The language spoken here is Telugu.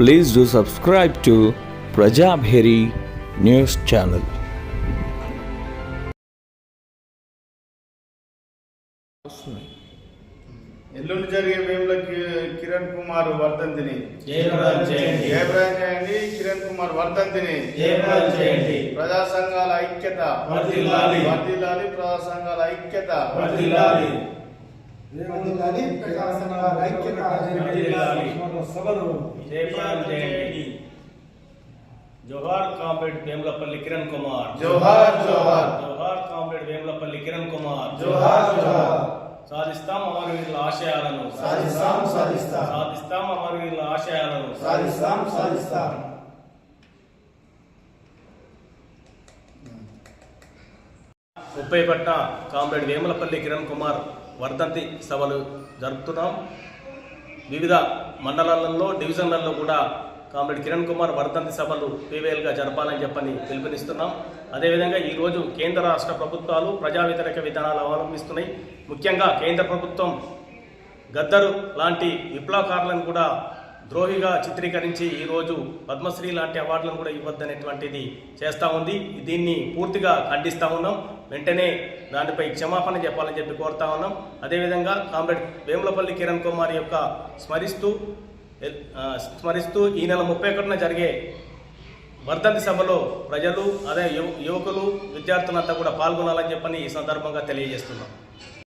Please do subscribe to Prajabheri News Channel. ఎల్లుండి జరిగే వేముల కిరణ్ కుమార్ వర్ధంతిని. జయప్రదం చేయండి. జయప్రదం చేయండి. కిరణ్ కుమార్ వర్ధంతిని. జయప్రదం చేయండి. ప్రజా సంఘాల ఐక్యత. వర్ధిల్లాలి. వర్ధిల్లాలి. ప్రజా సంఘాల ఐక్యత. వర్ధిల్లాలి. జోహార్ కామ్రేడ్ వేములపల్లి కిరణ్ కుమార్. జోహార్ జోహార్. జోహార్ కామ్రేడ్ వేములపల్లి కిరణ్ కుమార్. జోహార్ జోహార్. సాధిస్తాం అమరవీరుల ఆశయాలను. సాధిస్తాం సాధిస్తాం. సాధిస్తాం అమరవీరుల ఆశయాలను. సాధిస్తాం సాధిస్తాం. ముప్పై పట్ల కామ్రేడ్ వేములపల్లి కిరణ్ కుమార్. వర్ధంతి సభలు జరుపుతున్నాం. వివిధ మండలాలలో డివిజన్లలో కూడా కామ్రేడ్ కిరణ్ కుమార్ వర్ధంతి సభలు పీవీఎల్గా జరపాలని చెప్పని పిలుపునిస్తున్నాం. అదేవిధంగా ఈరోజు కేంద్ర రాష్ట్ర ప్రభుత్వాలు ప్రజా వ్యతిరేక విధానాలు అవలంబిస్తున్నాయి. ముఖ్యంగా కేంద్ర ప్రభుత్వం గద్దరు లాంటి విప్లవకారులను కూడా ద్రోహిగా చిత్రీకరించి ఈరోజు పద్మశ్రీ లాంటి అవార్డులను కూడా ఇవ్వద్దనేటువంటిది చేస్తూ ఉంది. దీన్ని పూర్తిగా ఖండిస్తూ ఉన్నాం. వెంటనే దానిపై క్షమాపణ చెప్పాలని చెప్పి కోరుతా ఉన్నాం. అదేవిధంగా కామ్రేడ్ వేములపల్లి కిరణ్ కుమార్ యొక్క స్మరిస్తూ స్మరిస్తూ ఈ నెల ముప్పై ఒకటిన జరిగే వర్ధంతి సభలో ప్రజలు అదే యువ- యువకులు విద్యార్థులంతా కూడా పాల్గొనాలని చెప్పని ఈ సందర్భంగా తెలియజేస్తున్నాం.